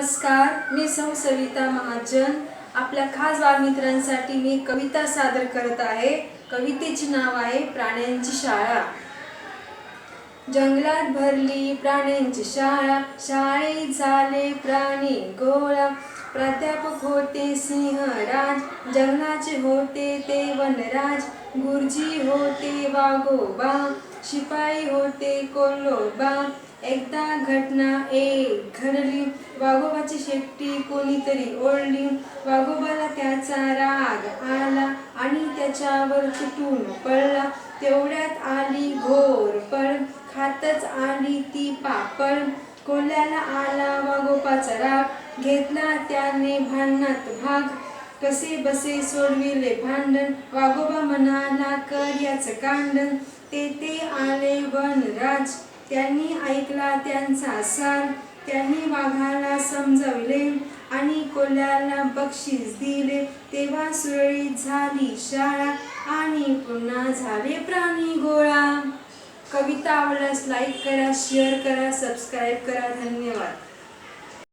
नमस्कार मी सौ सविता महाजन. आपल्या खास बालमित्रांसाठी मी कविता सादर करत आहे. कवितेचे नाव आहे प्राण्यांची शाळा. जंगलात भरली प्राण्यांची शाळा. शाळेत झाले प्राणी गोळा. प्राध्यापक होते सिंहराज. जंगलाचे होते ते वनराज. गुरुजी होते वाघोबा. शिपाई होते कोल्होबा. एकदा घटना एक घडली. वाघोबाची शेपटी कोणीतरी ओढली वाघोबाला त्याचा राग आला आणि त्याच्यावर चुटून पडला. तेवढ्यात आली घोर पण खातच आली ती पापड. कोल्याला आला वाघोबाचा राग. घेतला त्याने भांडणात भाग. कसे बसे सोडविले भांडण? वाघोबा म्हणाला कर याचं कांडण. तेथे आले वनराज. त्यांनी ऐकला त्यांचा सार. त्यांनी वाघाला समजवले आणि कोल्ह्याला बक्षीस दिले. तेव्हा सुरळीत झाली शाळा आणि पुन्हा झाले प्राणी गोळा. कविता आवडल्यास लाईक करा शेअर करा सबस्क्राईब करा. धन्यवाद.